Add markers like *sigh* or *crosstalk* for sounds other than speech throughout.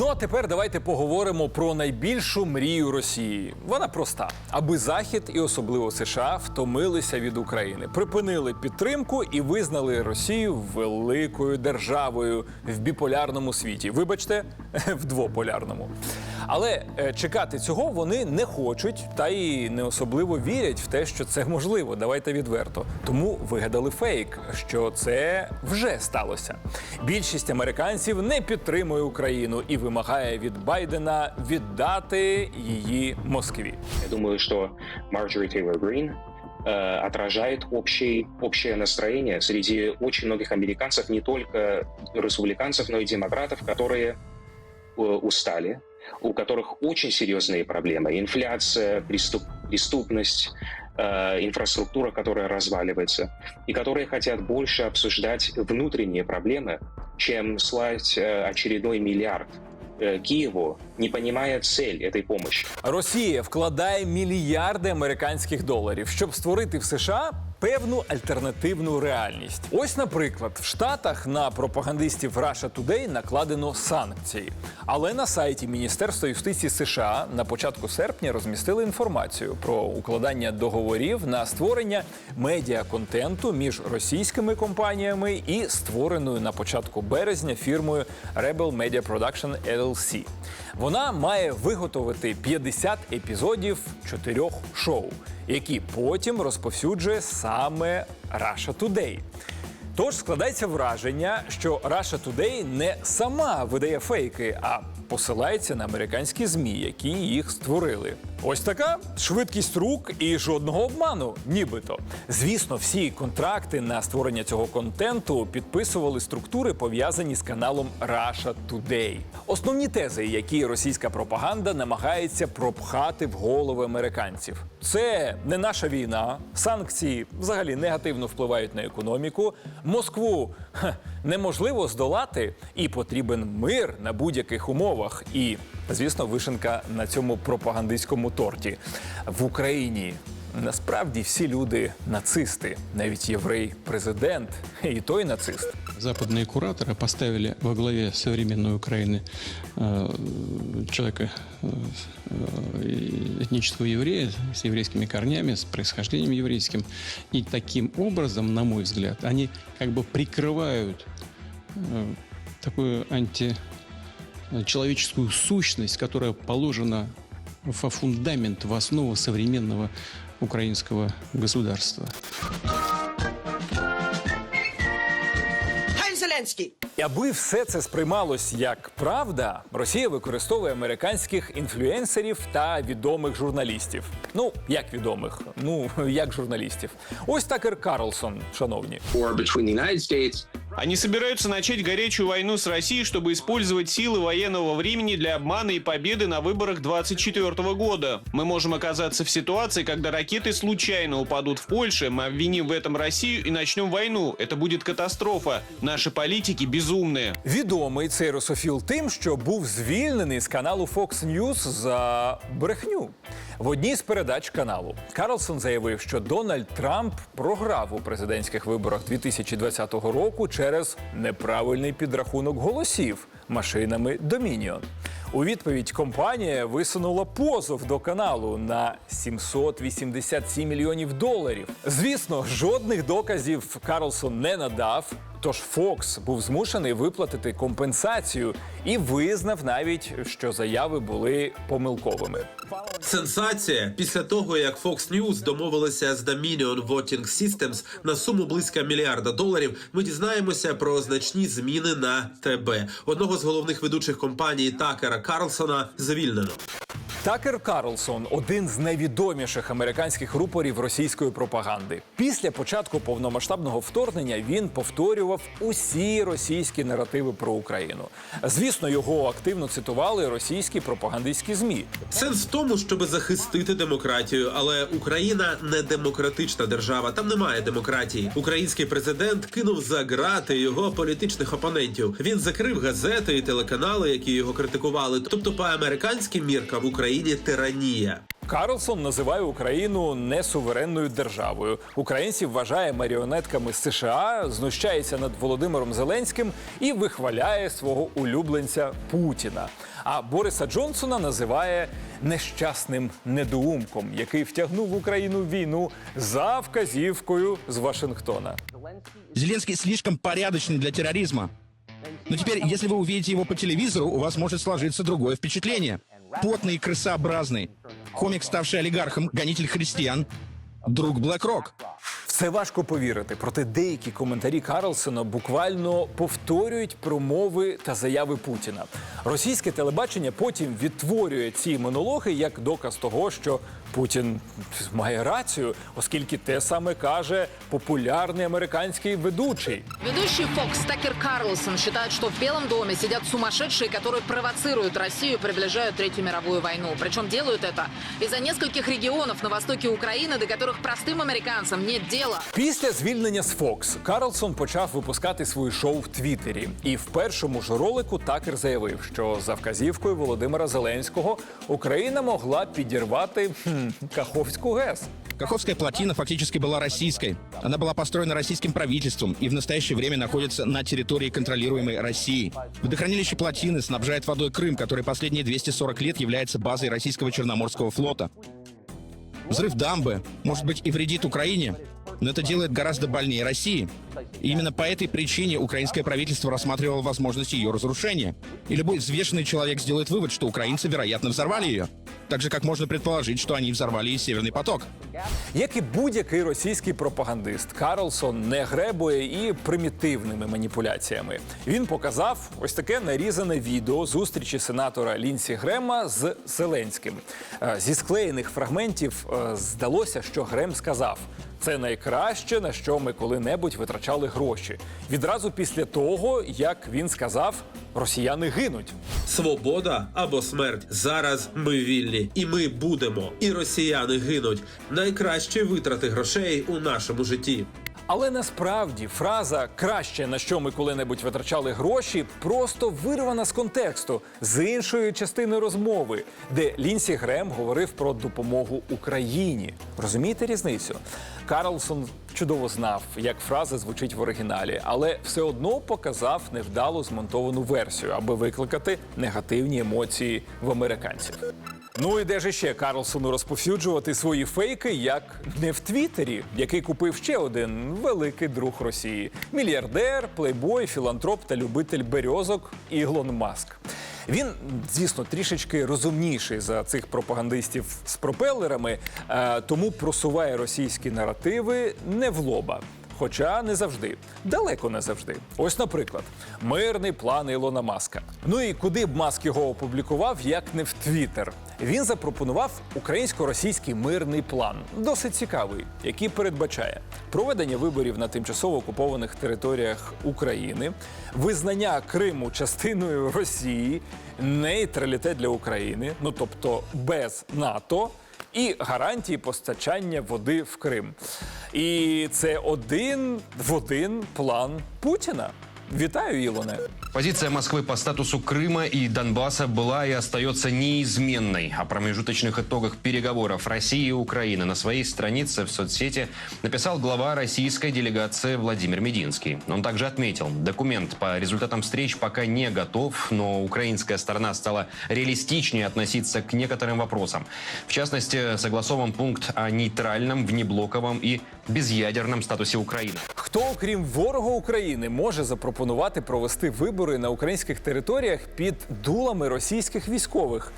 Ну а тепер давайте поговоримо про найбільшу мрію Росії. Вона проста: аби Захід і особливо США втомилися від України, припинили підтримку і визнали Росію великою державою в біполярному світі. Вибачте, *laughs* в двополярному. Але е, чекати цього вони не хочуть та й не особливо вірять в те, що це можливо. Давайте відверто. Тому вигадали фейк, що це вже сталося. Більшість американців не підтримує Україну і вимагає від Байдена віддати її Москві. Я думаю, что Марджори Тейлор Грин э, отражает общий, общее настроение среди очень многих американцев, не только республиканцев, но и демократов, которые э, устали, у которых очень серьезные проблемы. Инфляция, преступ- преступность, э, инфраструктура, которая разваливается, и которые хотят больше обсуждать внутренние проблемы, чем слать э, очередной миллиард э, Киеву, не понимая цель этой помощи. Росія вкладає мільярди американських доларів, щоб створити в США певну альтернативну реальність. Ось, наприклад, в Штатах на пропагандистів Russia Today накладено санкції. Але на сайті Міністерства юстиції США на початку серпня розмістили інформацію про укладання договорів на створення медіаконтенту між російськими компаніями і створеною на початку березня фірмою Rebel Media Production LLC. Вона має виготовити 50 епізодів чотирьох шоу, які потім розповсюджує саме Russia Today. Тож складається враження, що Russia Today не сама видає фейки, а посилається на американські змі, які їх створили. Ось така швидкість рук і жодного обману, нібито. Звісно, всі контракти на створення цього контенту підписували структури, пов'язані з каналом Russia Today. Основні тези, які російська пропаганда намагається пропхати в голови американців. Це не наша війна, санкції взагалі негативно впливають на економіку. Москву ха, неможливо здолати, і потрібен мир на будь-яких умовах І, звісно, вишенка на цьому пропагандистському торті в Україні. Насправді всі люди нацисти, навіть єврей-президент, і той нацист. Западные кураторы поставили во главе современной Украины э, человека э, э, этнического еврея с еврейскими корнями, с происхождением еврейским. И таким образом, на мой взгляд, они как бы прикрывают э, такую античеловеческую сущность, которая положена во фундамент, в основу современного украинского государства. Хай Зеленський! І аби все це сприймалось як правда, Росія використовує американських інфлюенсерів та відомих журналістів. Ну як відомих? Ну *laughs* як журналістів. Ось Такер Карлсон, шановні. war between the United States Они собираются начать горячую войну с Россией, чтобы использовать силы военного времени для обмана и победы на выборах 2024 года. Мы можем оказаться в ситуации, когда ракеты случайно упадут в Польше, мы обвиним в этом Россию и начнем войну. Это будет катастрофа. Наши политики безумные. Відомий цей русофіл тим, що був звільнений з каналу Fox News за брехню. В одній з передач каналу Карлсон заявив, що Дональд Трамп програв у президентських виборах 2020 року через неправильний підрахунок голосів машинами Dominion. У відповідь компанія висунула позов до каналу на 787 мільйонів доларів. Звісно, жодних доказів Карлсон не надав. Тож Фокс був змушений виплатити компенсацію і визнав навіть, що заяви були помилковими. Сенсація після того, як Fox News домовилися з Dominion Voting Systems на суму близько мільярда доларів, ми дізнаємося про значні зміни на ТБ. Одного з головних ведучих компаній Такера Карлсона звільнено. Такер Карлсон один з найвідоміших американських рупорів російської пропаганди. Після початку повномасштабного вторгнення він повторював усі російські наративи про Україну. Звісно, його активно цитували російські пропагандистські змі. Сенс в тому, щоб захистити демократію, але Україна не демократична держава. Там немає демократії. Український президент кинув за грати його політичних опонентів. Він закрив газети і телеканали, які його критикували. Тобто, по американським міркам в Україні тиранія. Карлсон називає Україну несуверенною державою. Українців вважає маріонетками США, знущається над Володимиром Зеленським і вихваляє свого улюбленця Путіна. А Бориса Джонсона називає нещасним недоумком, який втягнув Україну в війну за вказівкою з Вашингтона. Зеленский слишком порядочный для терроризма. Но теперь, если вы увидите его по телевизору, у вас может сложиться другое впечатление Потный и крысообразный. Комик, ставший олигархом, гонитель христиан. Друг Блэк Рок. В це важко повірити, проте деякі коментарі Карлсона буквально повторюють промови та заяви Путіна. Російське телебачення потім відтворює ці монологи як доказ того, що Путін має рацію, оскільки те саме каже популярний американський ведучий. Ведущий Fox Такер Карлсон считает, что в Белом доме сидят сумасшедшие, которые провоцируют Россию и приближают Третью мировую войну. Причем делают это из-за нескольких регионов на востоке Украины, до которых простым американцам нет дела. Після звільнення з Fox Карлсон почав випускати свої шоу в Твіттері. І в першому ж ролику Такер заявив, що за вказівкою Володимира Зеленського Україна могла підірвати хм, Каховську ГЕС. Каховская плотина фактически была российской. Она была построена российским правительством и в настоящее время находится на территории, контролируемой Россией. Водохранилище плотины снабжает водой Крым, который последние 240 лет является базой российского Черноморского флота. Взрыв дамбы, может быть, и вредит Украине, но это делает гораздо больнее России. И именно по этой причине украинское правительство рассматривало возможность ее разрушения. И любой взвешенный человек сделает вывод, что украинцы, вероятно, взорвали ее. Так же, как можно предположить, что они взорвали и Северный поток. Як і будь-який російський пропагандист, Карлсон не гребує і примітивними маніпуляціями. Він показав ось таке нарізане відео зустрічі сенатора Лінсі Грема з Зеленським. Е, Зі склеєних фрагментів е, здалося, що Грем сказав. Це найкраще, на що ми коли-небудь витрачали гроші. Відразу після того, як він сказав, росіяни гинуть. Свобода або смерть. Зараз ми вільні, і ми будемо. І росіяни гинуть. Найкращі витрати грошей у нашому житті. Але насправді фраза краще на що ми коли-небудь витрачали гроші просто вирвана з контексту з іншої частини розмови, де Лінсі Грем говорив про допомогу Україні. Розумієте різницю? Карлсон чудово знав, як фраза звучить в оригіналі, але все одно показав невдало змонтовану версію, аби викликати негативні емоції в американців. Ну і де ж ще Карлсону розповсюджувати свої фейки, як не в Твіттері, який купив ще один великий друг Росії: мільярдер, плейбой, філантроп та любитель березок Ілон Маск. Він, звісно, трішечки розумніший за цих пропагандистів з пропелерами, е, тому просуває російські наративи не в лоба. Хоча не завжди, далеко не завжди. Ось, наприклад, мирний план Ілона Маска. Ну і куди б Маск його опублікував, як не в Твіттер. Він запропонував українсько-російський мирний план, досить цікавий, який передбачає проведення виборів на тимчасово окупованих територіях України, визнання Криму частиною Росії, нейтралітет для України, ну тобто без НАТО і гарантії постачання води в Крим. І це один в один план Путіна. Вітаю, Ілоне. Позиция Москвы по статусу Крыма и Донбасса была и остается неизменной. О промежуточных итогах переговоров России и Украины на своей странице в соцсети написал глава российской делегации Владимир Мединский. Он также отметил, документ по результатам встреч пока не готов, но украинская сторона стала реалистичнее относиться к некоторым вопросам. В частности, согласован пункт о нейтральном, внеблоковом и безъядерном статусе Украины. Хто, окрім ворога України, може запропонувати провести вибори на українських територіях під дулами російських військових?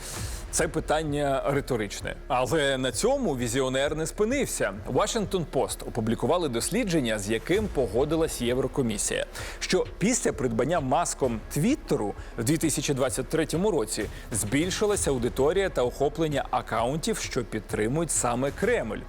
Це питання риторичне, але на цьому візіонер не спинився. Washington Post опублікували дослідження, з яким погодилась Єврокомісія. Що після придбання маском Твіттеру в 2023 році збільшилася аудиторія та охоплення акаунтів, що підтримують саме Кремль.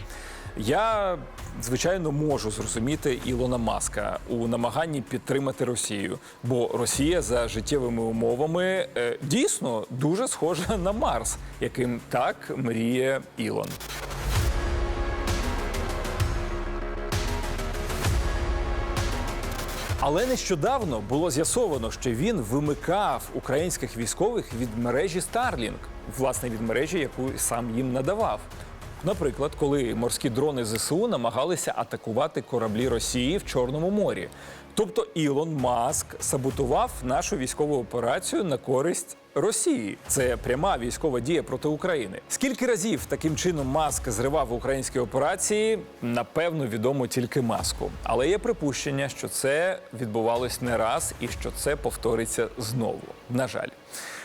Я звичайно можу зрозуміти Ілона Маска у намаганні підтримати Росію, бо Росія за життєвими умовами е, дійсно дуже схожа на Марс, яким так мріє Ілон. Але нещодавно було з'ясовано, що він вимикав українських військових від мережі Starlink. власне від мережі, яку сам їм надавав. Наприклад, коли морські дрони ЗСУ намагалися атакувати кораблі Росії в Чорному морі. Тобто Ілон Маск саботував нашу військову операцію на користь Росії. Це пряма військова дія проти України. Скільки разів таким чином Маск зривав українські операції, напевно, відомо тільки маску. Але є припущення, що це відбувалось не раз і що це повториться знову. На жаль.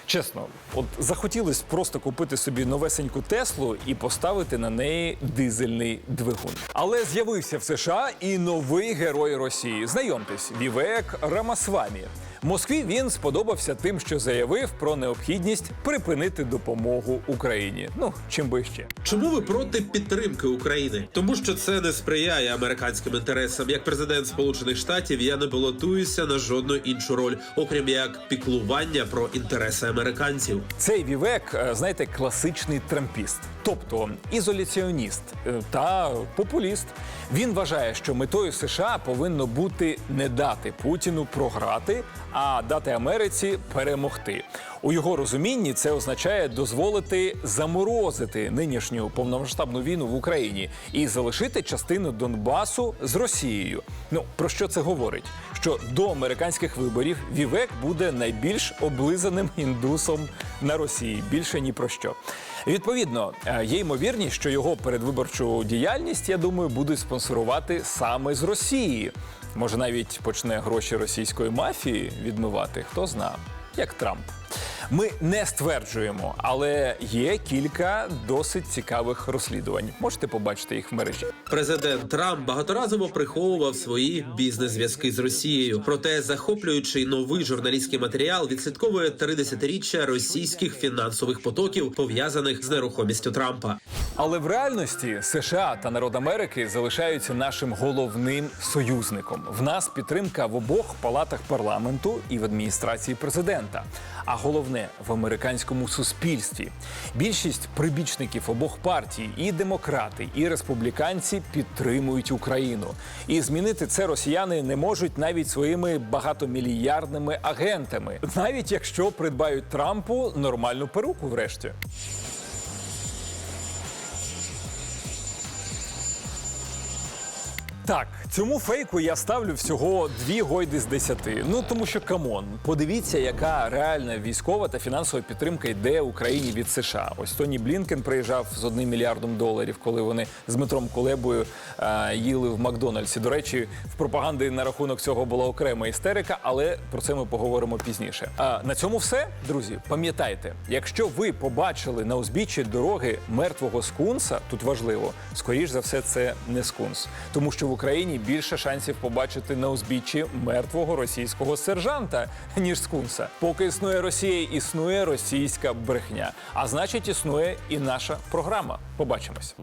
Чесно, от захотілось просто купити собі новесеньку Теслу і поставити на неї дизельний двигун. Але з'явився в США і новий герой Росії. Знайомтесь, Вівек Рамасвамі. Москві він сподобався тим, що заявив про необхідність припинити допомогу Україні. Ну чим би ще. Чому ви проти підтримки України? Тому що це не сприяє американським інтересам. Як президент Сполучених Штатів я не балотуюся на жодну іншу роль, окрім як піклування про інтереси американців. Цей Вівек, е, знаєте, класичний трампіст, тобто ізоляціоніст е, та популіст. Він вважає, що метою США повинно бути не дати Путіну програти, а дати Америці перемогти. У його розумінні це означає дозволити заморозити нинішню повномасштабну війну в Україні і залишити частину Донбасу з Росією. Ну про що це говорить? Що до американських виборів Вівек буде найбільш облизаним індусом на Росії. Більше ні про що. Відповідно, е, є ймовірність, що його передвиборчу діяльність, я думаю, будуть спонсорувати саме з Росії. Може, навіть почне гроші російської мафії відмивати, хто зна, як Трамп. Ми не стверджуємо, але є кілька досить цікавих розслідувань. Можете побачити їх в мережі. Президент Трамп багаторазово приховував свої бізнес-зв'язки з Росією. Проте захоплюючий новий журналістський матеріал відслідковує три десятиріччя російських фінансових потоків, пов'язаних з нерухомістю Трампа. Але в реальності США та народ Америки залишаються нашим головним союзником. В нас підтримка в обох палатах парламенту і в адміністрації президента. А головне в американському суспільстві. Більшість прибічників обох партій, і демократи, і республіканці підтримують Україну. І змінити це росіяни не можуть навіть своїми багатомільярдними агентами, навіть якщо придбають Трампу нормальну перуку, врешті. Так, цьому фейку я ставлю всього дві гойди з десяти. Ну тому що камон, подивіться, яка реальна військова та фінансова підтримка йде Україні від США. Ось Тоні Блінкен приїжджав з одним мільярдом доларів, коли вони з Дмитром Кулебою е, їли в Макдональдсі. До речі, в пропаганди на рахунок цього була окрема істерика, але про це ми поговоримо пізніше. А на цьому все, друзі. Пам'ятайте, якщо ви побачили на узбіччі дороги мертвого скунса, тут важливо, скоріш за все, це не скунс, тому що в Україні більше шансів побачити на узбіччі мертвого російського сержанта ніж скунса. Поки існує Росія, існує російська брехня. А значить, існує і наша програма. Побачимось.